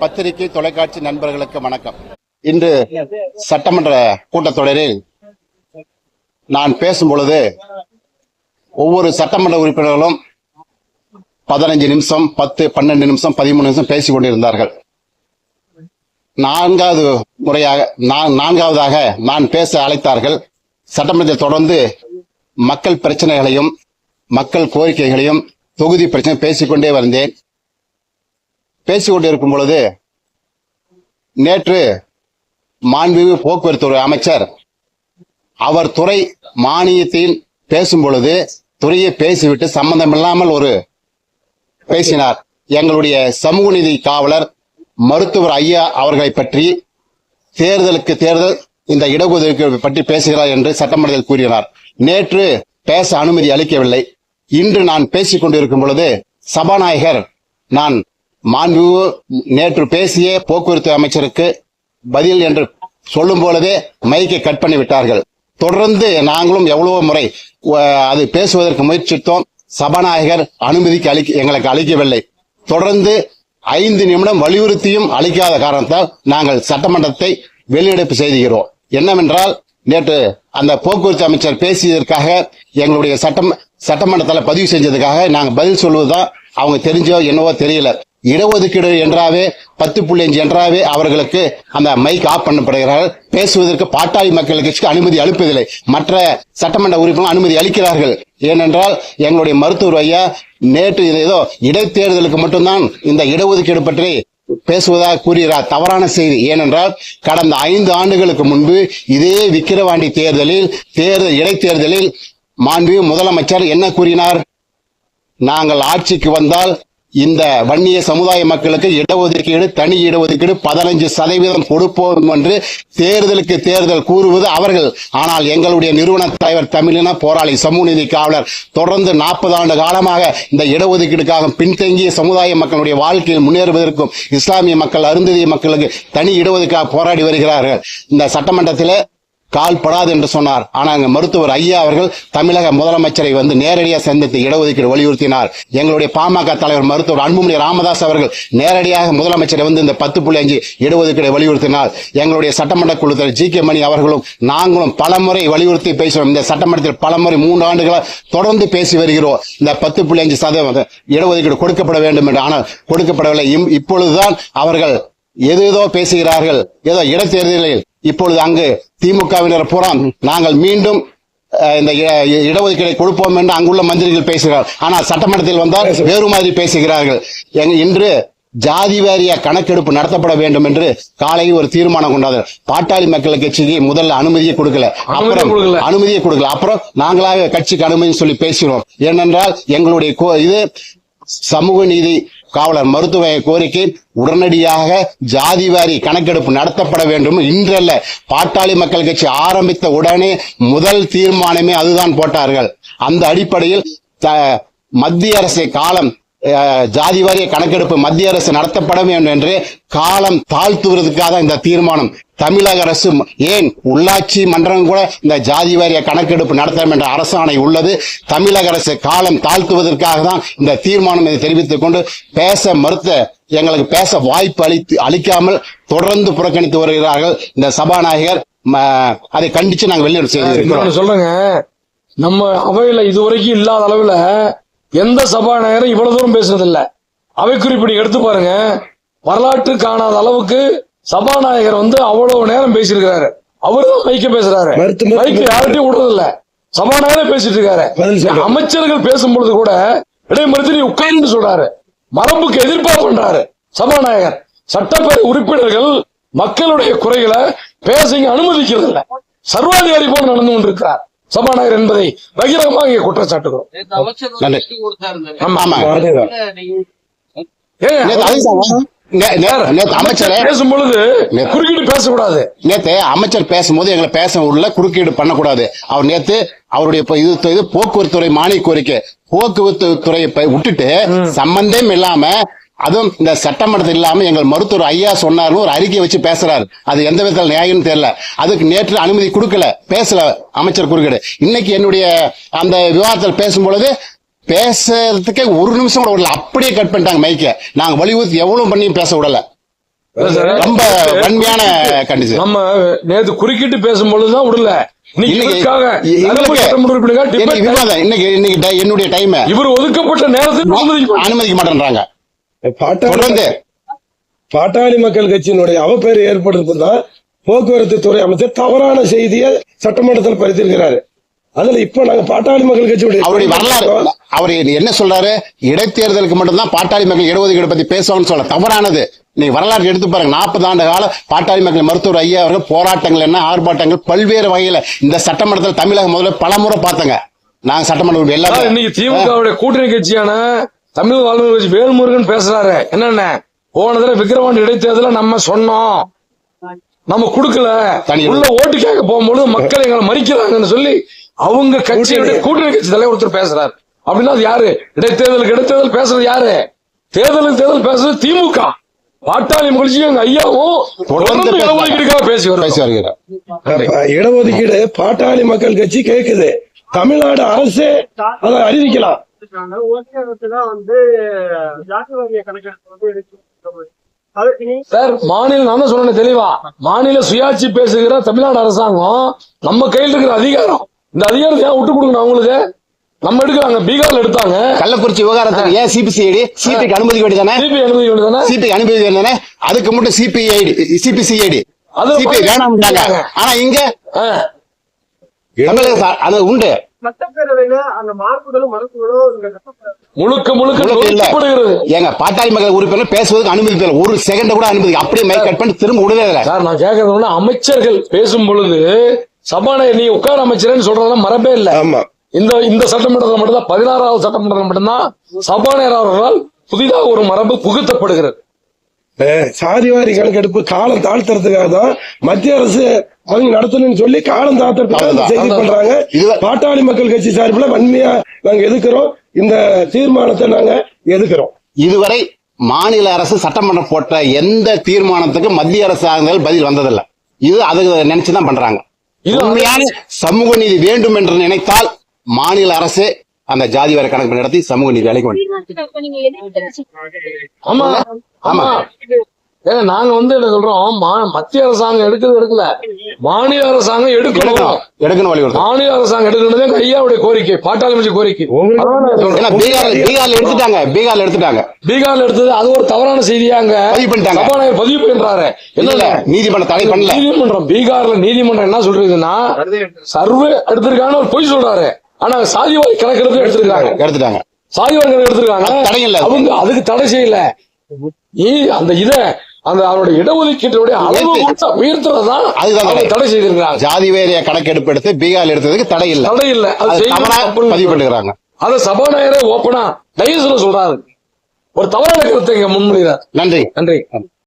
பத்திரிகை தொலைக்காட்சி நண்பர்களுக்கு வணக்கம். இன்று சட்டமன்ற கூட்டத்தொடரில் நான் பேசும் பொழுது ஒவ்வொரு சட்டமன்ற உறுப்பினர்களும் பதினஞ்சு நிமிஷம் பத்து பன்னெண்டு நிமிஷம் பதிமூணு நிமிஷம் பேசிக் கொண்டிருந்தார்கள். நான்காவது முறையாக நான் நான்காவதாக நான் பேச அழைத்தார்கள். சட்டமன்றத்தை தொடர்ந்து மக்கள் பிரச்சனைகளையும் மக்கள் கோரிக்கைகளையும் தொகுதி பிரச்சனை பேசிக்கொண்டே வந்தேன். பேசிக்கொண்டிருக்கும் பொழுது நேற்று மாண்புமிகு போக்குவரத்து அமைச்சர் அவர் துறை மானியத்தில் பேசும் பொழுது துறையை பேசிவிட்டு சம்பந்தமில்லாமல் ஒரு பேசினார். எங்களுடைய சமூக நீதி காவலர் மருத்துவர் ஐயா அவர்களை பற்றி தேர்தலுக்கு தேர்தல் இந்த இடஒதுக்கீடு பற்றி பேசுகிறார் என்று சட்டமன்றத்தில் கூறினார். நேற்று பேச அனுமதி அளிக்கவில்லை. இன்று நான் பேசிக் கொண்டிருக்கும் பொழுது சபாநாயகர் நான் மாண்பு நேற்று பேசிய போக்குவரத்து அமைச்சருக்கு பதில் என்று சொல்லும் போலவே மைக்கை கட் பண்ணி விட்டார்கள். தொடர்ந்து நாங்களும் எவ்வளவோ முறை அது பேசுவதற்கு முயற்சித்தோம். சபாநாயகர் அனுமதிக்கு அளி எங்களுக்கு அளிக்கவில்லை. தொடர்ந்து ஐந்து நிமிடம் வலியுறுத்தியும் அளிக்காத காரணத்தால் நாங்கள் சட்டமன்றத்தை வெளிநடப்பு செய்துகிறோம். என்னவென்றால் நேற்று அந்த போக்குவரத்து அமைச்சர் பேசியதற்காக எங்களுடைய சட்டம் சட்டமன்றத்தில் பதிவு செஞ்சதுக்காக நாங்கள் பதில் சொல்வதுதான் அவங்க தெரிஞ்சோ என்னவோ தெரியல. இடஒதுக்கீடு என்றாவே பத்து புள்ளி அஞ்சு என்றாவே அவர்களுக்கு அந்த மைக் ஆஃப் பண்ணப்படுகிறார்கள். பேசுவதற்கு பாட்டாளி மக்கள் கட்சிக்கு அனுமதி அளிப்பதில்லை. மற்ற சட்டமன்ற உறுப்பினர் அனுமதி அளிக்கிறார்கள். ஏனென்றால் எங்களுடைய மருத்துவர் ஐயா நேற்று ஏதோ இடைத்தேர்தலுக்கு மட்டும்தான் இந்த இடஒதுக்கீடு பற்றி பேசுவதாக கூறுகிறார். தவறான செய்தி. ஏனென்றால் கடந்த ஐந்து ஆண்டுகளுக்கு முன்பு இதே விக்கிரவாண்டி தேர்தலில் தேர்தல் இடைத்தேர்தலில் மாண்பு முதலமைச்சர் என்ன கூறினார்? நாங்கள் ஆட்சிக்கு வந்தால் இந்த வன்னிய சமுதாய மக்களுக்கு இடஒதுக்கீடு தனி இடஒதுக்கீடு பதினஞ்சு சதவீதம் கொடுப்போம் என்று தேர்தலுக்கு தேர்தல் கூறுவது அவர்கள். ஆனால் எங்களுடைய நிறுவன தலைவர் தமிழின போராளி சமூக நீதி காவலர் தொடர்ந்து நாற்பது ஆண்டு காலமாக இந்த இடஒதுக்கீடுக்காக பின்தங்கிய சமுதாய மக்களுடைய வாழ்க்கையில் முன்னேறுவதற்கும் இஸ்லாமிய மக்கள் அருந்ததிய மக்களுக்கு தனி இடஒதுக்காக போராடி வருகிறார்கள். இந்த சட்டமன்றத்தில் கால் படாது என்று சொன்னார். ஆனால் அங்க மருத்துவர் ஐயா அவர்கள் தமிழக முதலமைச்சரை வந்து நேரடியாக சந்தித்து இடஒதுக்கீடு வலியுறுத்தினார். எங்களுடைய பாமக தலைவர் மருத்துவர் அன்புமணி ராமதாஸ் அவர்கள் நேரடியாக முதலமைச்சரை வந்து இந்த பத்து புள்ளி அஞ்சு இடஒதுக்கீடு வலியுறுத்தினார். எங்களுடைய சட்டமன்ற குழு தலைவர் ஜி கே மணி அவர்களும் நாங்களும் பலமுறை வலியுறுத்தி பேசுகிறோம் இந்த சட்டமன்றத்தில் பலமுறை மூன்று ஆண்டுகளாக தொடர்ந்து பேசி வருகிறோம். இந்த பத்து புள்ளி அஞ்சு சதவீதம் இடஒதுக்கீடு கொடுக்கப்பட வேண்டும் என்று. ஆனால் கொடுக்கப்படவில்லை. இம்- இப்பொழுதுதான் அவர்கள் எது ஏதோ பேசுகிறார்கள். ஏதோ இடைத்தேர்தலில் இப்பொழுது அங்கு திமுகவினர் பூரா நாங்கள் மீண்டும் இந்த இட- இடஒதுக்கீடை கொடுப்போம் என்று அங்குள்ள மந்திரிகள் பேசுகிறார்கள். ஆனால் சட்டமன்றத்தில் வந்தால் வேறு மாதிரி பேசுகிறார்கள். இன்று ஜாதி வாரிய கணக்கெடுப்பு நடத்தப்பட வேண்டும் என்று காலையில் ஒரு தீர்மானம் கொண்டார்கள். பாட்டாளி மக்கள் கட்சிக்கு முதல்ல அனுமதியை கொடுக்கல. அப்புறம். அனுமதியை கொடுக்கல. அப்புறம் நாங்களாக கட்சிக்கு அனுமதி சொல்லி பேசுகிறோம். ஏனென்றால் எங்களுடைய இது சமூக நீதி காவலர் மருத்துவ கோரிக்கை உடனடியாக ஜாதிவாரி கணக்கெடுப்பு நடத்தப்பட வேண்டும். இன்றல்ல பாட்டாளி மக்கள் கட்சி ஆரம்பித்த உடனே முதல் தீர்மானமே அதுதான் போட்டார்கள். அந்த அடிப்படையில் த- மத்திய அரசு காலம் ஜாதி வாரிய கணக்கெடுப்பு மத்திய அரசு நடத்தப்பட வேண்டும் என்று காலம் தாழ்த்துவதற்காக இந்த தீர்மானம். தமிழக அரசு ஏன் உள்ளாட்சி மன்றம் கூட இந்த ஜாதி வாரிய கணக்கெடுப்பு நடத்தலாம் என்ற அரசாணை உள்ளது. தமிழக அரசு காலம் தாழ்த்துவதற்காக தான் இந்த தீர்மானம் இதை தெரிவித்துக் கொண்டு பேச மறுத்த எங்களுக்கு பேச வாய்ப்பு அளித்து அளிக்காமல் தொடர்ந்து புறக்கணித்து வருகிறார்கள் இந்த சபாநாயகர். அதை கண்டிச்சு நாங்கள் வெளியிட செய்திருக்கிறோம். இன்னொன்னு சொல்றேங்க. நம்ம அவையில இதுவரைக்கும் இல்லாத அளவுல எந்த சபாநாயகரும் இவ்வளவு தூரம் பேசுனது இல்ல அவை குறிப்பு நீங்க எடுத்து பாருங்க. வரலாற்று காணாத அளவுக்கு சபாநாயகர் வந்து அவ்வளவு நேரம் பேசியிருக்கிறாரு. அவருதான் மைக்க பேசுறாரு. மைக்க யார்கிட்டயும் விடுறது இல்ல சபாநாயகரே பேசிட்டு இருக்காரு. அமைச்சர்கள் பேசும்பொழுது கூட இடைமறுத்து நீ உட்கார்ந்து சொல்றாரு. மரபுக்கு எதிர்ப்பா பண்றாரு சபாநாயகர். சட்டப்பேரவை உறுப்பினர்கள் மக்களுடைய குறைகளை பேச அனுமதிக்கிறது இல்ல சர்வாதிகாரி போல நடந்து கொண்டிருக்கிறார். சபாநாயகர் என்பதை பகிரங்கமாக குற்றச்சாட்டுகிறோம். நேத்து அமைச்சர் நன்றி. மீட்டிங் கொடுத்தாரு ஆமா ஆமா. அதேதான். இல்ல, நீங்க ஏங்க, நேத்து அதுதான் நே- நே- நேத்து அமைச்சரே பேசும் பொழுது குறுக்கிட்டு பேசக்கூடாது. நேத்து அமைச்சர் பேசும்போது எங்களை பேச உள்ள குறுக்கீடு பண்ணக்கூடாது. அவர் நேத்து அவருடைய இது இது போக்குவரத்து துறை மானிய கோரிக்கை போக்குவரத்து துறையை விட்டுட்டு சம்பந்தம் இல்லாம அதுவும் இந்த சட்டமன்றத்தில் இல்லாம எங்கள் மருத்துவர் ஐயா சொன்னார்னு ஒரு அறிக்கை வச்சு பேசுறாரு. அது எந்த விதத்தில் நியாயம்னு தெரியல. அதுக்கு நேற்று அனுமதி கொடுக்கல. பேசல அமைச்சர் குறுக்கீடு. இன்னைக்கு என்னுடைய அந்த விவாதத்தில் பேசும்பொழுது பேசுறதுக்கே ஒரு நிமிஷம் கூட விடல அப்படியே கட் பண்ணிட்டாங்க மைக்க நாங்க வலியுறுத்தி எவ்வளவு பண்ணியும் பேச விடல. ரொம்ப வன்மையான கண்டிஷன் நம்ம நேத்து குறுக்கிட்டு பேசும்பொழுதுதான் விடல. இன்னைக்கு என்னுடைய டைம் இவர் ஒதுக்கப்பட்ட நேரத்தில் அனுமதிக்க மாட்டேன்றாங்க. தொடர்ந்து பாட்டாளி மக்கள் கட்சியினுடைய அவப்பெயர் ஏற்படுத்திதான் போக்குவரத்து துறை அமைச்சர் தவறான செய்தியை சட்டமன்றத்தில் பரிசீலிக்கிறாரு அதுல இப்ப நாங்க பாட்டாளி மக்கள் கட்சியுடைய அவருடைய வரலாறு. அவர் என்ன சொல்றாரு? இடைத்தேர்தலுக்கு மட்டும்தான் பாட்டாளி மக்கள் இடஒதுக்கீடு பத்தி பேசுவாங்கன்னு சொல்ல தவறானது. நீங்க வரலாறு எடுத்து பாருங்க. நாற்பது ஆண்டு கால பாட்டாளி மக்கள் மருத்துவர் ஐயா அவர்கள் போராட்டங்கள் என்ன ஆர்ப்பாட்டங்கள் பல்வேறு வகையில இந்த சட்டமன்றத்தில் தமிழக முதல்ல பல முறை பார்த்தங்க. நாங்க சட்டமன்ற எல்லாரும். இன்னைக்கு திமுகவுடைய கூட்டணி கட்சியான தமிழ் வாழ்வு கட்சி வேல்முருகன் பேசுறாரு. என்னென்ன? போன தடவை விக்கிரவாண்டி இடைத்தேர்தல நம்ம சொன்னோம். நம்ம கொடுக்கல. தனி உள்ள ஓட்டு கேட்க போகும்போது மக்கள் எங்களை மறிக்கிறாங்கன்னு சொல்லி அவங்க கட்சியுடைய கூட்டணி கட்சி தலைவர் ஒருத்தர் பேசுறாரு. அப்படின்னா அது யாரு? இடைத்தேர்தலுக்கு இடைத்தேர்தல் பேசுறது யாரு? தேர்தலுக்கு தேர்தல் பேசுறது திமுக. பாட்டாளி மகிழ்ச்சியும் எங்க ஐயாவும் தொடர்ந்து. இடஒதுக்கீடுக்காக பேசி வருகிறார். இடஒதுக்கீடு பாட்டாளி மக்கள் கட்சி கேக்குது. தமிழ்நாடு அரசே அதை அறிவிக்கலாம். ஒன்றிய அரசு தான் வந்து ஜாதிவாரிய கணக்கெடுப்பு வந்து எடுத்து சார் மாநில நான் தான் சொன்னேன் தெளிவா. மாநில சுயாட்சி பேசுகிற தமிழ்நாடு அரசாங்கம் நம்ம கையில் இருக்கிற அதிகாரம். இந்த அதிகாரத்தை ஏன் விட்டு கொடுக்கணும் அவங்களுக்கு? நம்ம எடுக்கிறாங்க. பீகார்ல எடுத்தாங்க. கள்ளக்குறிச்சி விவகாரத்துக்கு ஏன் சிபிசிஐடி சிபிக்கு அனுமதிக்க வேண்டியதானே சிபி அனுமதி வேண்டியதானே சிபிக்கு அனுமதி வேண்டியதானே அதுக்கு மட்டும் சிபிஐடி சிபிசிஐடி அது சிபிஐ வேணாம்ட்டாங்க. ஆனா இங்க தமிழக அது உண்டு. முழுக்க முழுக்க ஏங்க பாட்டாளி மக்கள் உறுப்பினர் பேசுவதற்கு அனுமதி இல்லை ஒரு செகண்ட் கூட அனுமதி அப்படியே மைக் கட் பண்ணி திரும்ப விடவே இல்லை. சார் நான் கேட்கறது ஒண்ணு, அமைச்சர்கள் பேசும் பொழுது சபாநாயகர் நீ உட்கார அமைச்சர்னு சொல்றதெல்லாம் மரபே இல்ல. ஆமா. இந்த இந்த சட்டமன்றத்தில் மட்டும்தான் பதினாறாவது சட்டமன்றத்தில் மட்டும்தான் சபாநாயகர் அவர்களால் புதிதாக ஒரு மரபு புகுத்தப்படுகிறது. சாதிவாரி கணக்கெடுப்பு காலம் தாழ்த்துறதுக்காக தான் மத்திய அரசு அவங்க நடத்தணும்னு சொல்லி காலம் தாழ்த்துறதுக்காக செய்தி. பண்றாங்க. இது- பாட்டாளி மக்கள் கட்சி சார்பில் வன்மையா நாங்க எதுக்குறோம் இந்த தீர்மானத்தை நாங்க எதுக்குறோம் இதுவரை மாநில அரசு சட்டமன்றம் போட்ட எந்த தீர்மானத்துக்கு மத்திய அரசு ஆளுநர்கள் பதில் வந்ததில்லை. இது அதுக்கு நினைச்சுதான் பண்றாங்க. இது- உண்மையான சமூக நீதி வேண்டும் என்று நினைத்தால் மாநில அரசு அந்த ஜாதி வரை கணக்கு நடத்தி சமூக நீதி எதிர்த்து ஆமா. ஆமா. ஏங்க நாங்க வந்து என்ன சொல்றோம்? மா- மத்திய அரசாங்கம் எடுக்கிறது எடுக்கல. மாநில அரசாங்கம் எடுக்கணும். எடுக்கணும். வலியுறுத்தம் மாநில அரசாங்கம் எடுக்கணும் எங்க ஐயாவுடைய கோரிக்கை. பாட்டாளி கட்சி கோரிக்கை. ஏன்னா பீகார்ல பீகார்ல எடுத்துட்டாங்க. பீகார்ல எடுத்துட்டாங்க. பீகார்ல எடுத்தது அது ஒரு தவறான செய்தியா அங்க? பதிவு பண்ணிட்டாங்க. சபாநாயகர் பதிவு பண்றாரு. இல்ல என்ன நீதிமன்றம் தடை பண்ணல. நீதிமன்றம் பீகார்ல நீதிமன்றம் என்ன சொல்றதுன்னா சர்வே எடுத்திருக்காங்க. ஒரு பொய் சொல்றாரு. ஆனா சாதிவாரி கணக்கெடுத்து எடுத்திருக்காங்க. எடுத்துட்டாங்க சாதிவாரி கணக்கு எடுத்திருக்காங்க. தடை இல்ல. அவங்க அதுக்கு தடை செய்யல. அந்த இத அந்த அவருடைய இடஒதுக்கீட்டுடைய அளவு உயர்த்து. உயர்த்துறதுதான் அதுதான் தடை. செய்திருக்காங்க ஜாதி வேறிய கணக்கெடுப்பு எடுத்து பீகார்ல எடுத்ததுக்கு தடை இல்ல. தடை இல்ல. அது பதிவு பண்ணுகிறாங்க அத சபாநாயகரே ஓப்பனா டைஸ்ல சொல்றாரு. ஒரு தவறான கருத்தை இங்க முன்மொழிகிறார். நன்றி. நன்றி.